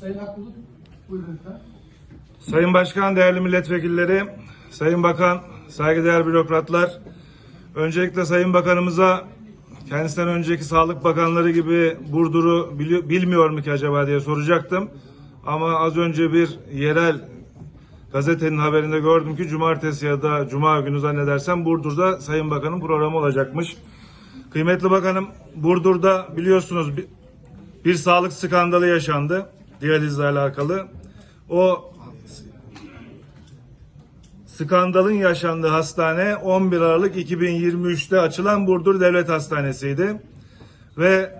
Sayın Akbulut, buyurun lütfen. Sayın Başkan, değerli milletvekilleri, Sayın Bakan, saygıdeğer bürokratlar, öncelikle Sayın Bakanımıza kendisinden önceki Sağlık Bakanları gibi Burdur'u bilmiyor mu ki acaba diye soracaktım. Ama az önce bir yerel gazetenin haberinde gördüm ki cumartesi ya da cuma günü zannedersem Burdur'da Sayın Bakan'ın programı olacakmış. Kıymetli Bakanım, Burdur'da biliyorsunuz bir, bir sağlık skandalı yaşandı diyalizle alakalı. O skandalın yaşandığı hastane 11 Aralık 2023'te açılan Burdur Devlet Hastanesi'ydi. Ve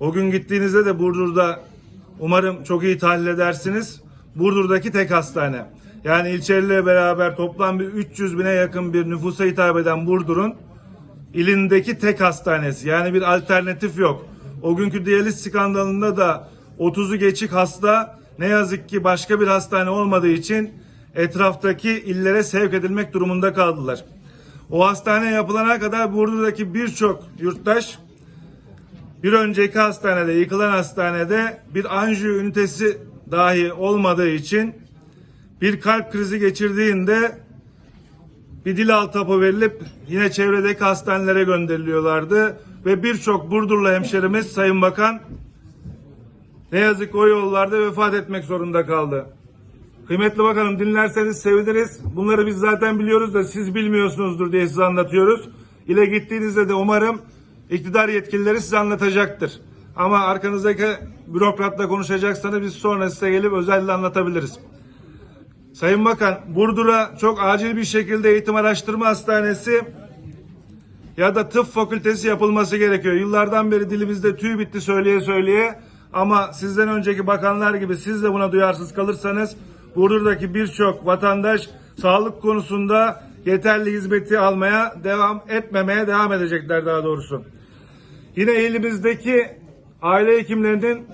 o gün gittiğinizde de Burdur'da umarım çok iyi tahlil edersiniz. Burdur'daki tek hastane. Yani ilçeliyle beraber toplam bir 300 bine yakın bir nüfusa hitap eden Burdur'un ilindeki tek hastanesi. Yani bir alternatif yok. O günkü diyaliz skandalında da 30'u geçik hasta ne yazık ki başka bir hastane olmadığı için etraftaki illere sevk edilmek durumunda kaldılar. O hastane yapılana kadar Burdur'daki birçok yurttaş bir önceki hastanede, yıkılan hastanede bir anjiyo ünitesi dahi olmadığı için bir kalp krizi geçirdiğinde bir dil altı hapı verilip yine çevredeki hastanelere gönderiliyorlardı. Ve birçok Burdurlu hemşerimiz Sayın Bakan ne yazık ki o yollarda vefat etmek zorunda kaldı. Kıymetli Bakanım dinlerseniz seviniriz. Bunları biz zaten biliyoruz da siz bilmiyorsunuzdur diye size anlatıyoruz. İle gittiğinizde de umarım iktidar yetkilileri size anlatacaktır. Ama arkanızdaki bürokratla konuşacaksanız biz sonra size gelip özellikle anlatabiliriz. Sayın Bakan, Burdur'a çok acil bir şekilde eğitim araştırma hastanesi ya da tıp fakültesi yapılması gerekiyor. Yıllardan beri dilimizde tüy bitti söyleye söyleye ama sizden önceki bakanlar gibi siz de buna duyarsız kalırsanız Burdur'daki birçok vatandaş sağlık konusunda yeterli hizmeti almaya devam etmemeye devam edecekler daha doğrusu. Yine elimizdeki aile hekimlerinin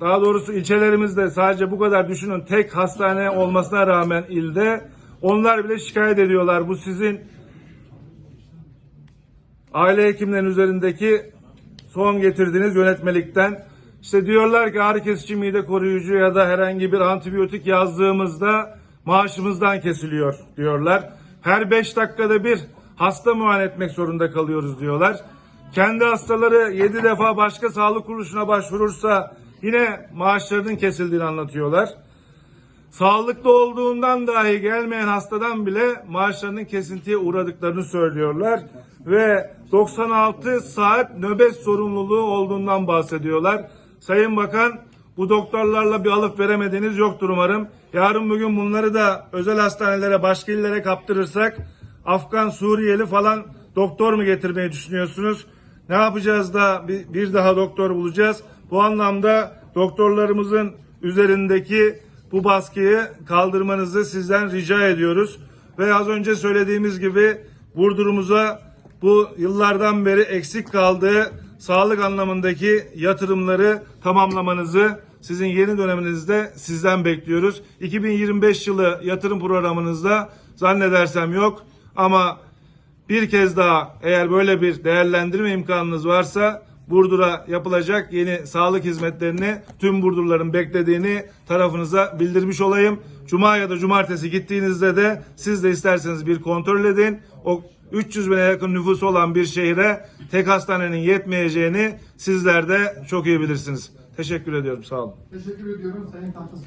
daha doğrusu ilçelerimizde sadece bu kadar düşünün tek hastane olmasına rağmen ilde onlar bile şikayet ediyorlar. Bu sizin aile hekimlerinin üzerindeki son getirdiğiniz yönetmelikten işte diyorlar ki ağrı kesici mide koruyucu ya da herhangi bir antibiyotik yazdığımızda maaşımızdan kesiliyor diyorlar. Her beş dakikada bir hasta muayene etmek zorunda kalıyoruz diyorlar. Kendi hastaları yedi defa başka sağlık kuruluşuna başvurursa yine maaşlarının kesildiğini anlatıyorlar. Sağlıklı olduğundan dahi gelmeyen hastadan bile maaşlarının kesintiye uğradıklarını söylüyorlar. Ve 96 saat nöbet sorumluluğu olduğundan bahsediyorlar. Sayın Bakan bu doktorlarla bir alıp veremediğiniz yoktur umarım. Yarın bugün bunları da özel hastanelere, başka illere kaptırırsak Afgan, Suriyeli falan doktor mu getirmeyi düşünüyorsunuz? Ne yapacağız da bir, daha doktor bulacağız? Bu anlamda doktorlarımızın üzerindeki bu baskıyı kaldırmanızı sizden rica ediyoruz. Ve az önce söylediğimiz gibi Burdur'umuza bu yıllardan beri eksik kaldığı sağlık anlamındaki yatırımları tamamlamanızı sizin yeni döneminizde sizden bekliyoruz. 2025 yılı yatırım programınızda zannedersem yok ama bir kez daha eğer böyle bir değerlendirme imkanınız varsa Burdur'a yapılacak yeni sağlık hizmetlerini tüm Burdurların beklediğini tarafınıza bildirmiş olayım. Cuma ya da cumartesi gittiğinizde de siz de isterseniz bir kontrol edin. O 300 bine yakın nüfusu olan bir şehre tek hastanenin yetmeyeceğini sizler de çok iyi bilirsiniz. Teşekkür ediyorum. Sağ olun. Teşekkür ediyorum Sayın Tahtasız.